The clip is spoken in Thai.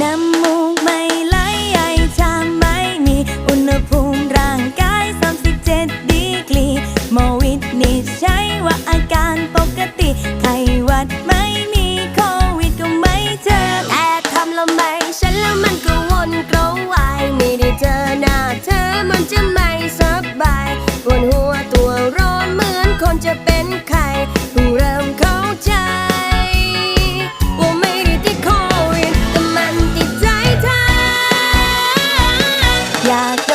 น้ำมูกไม่ไหลไอจาไม่มี อุณหภูมิร่างกาย 37ดีกรีหมวิทนิจใช้ว่าอาการปกติไขวัดไม่มีโควิดก็ไม่เจอแต่ทำละไม่ฉันแล้วมันก็วนกระวายไม่ได้เจอหน้าเธอมันจะไม่สบายปวหัวตัวร้อนเหมือนคนจะเป็น 呀。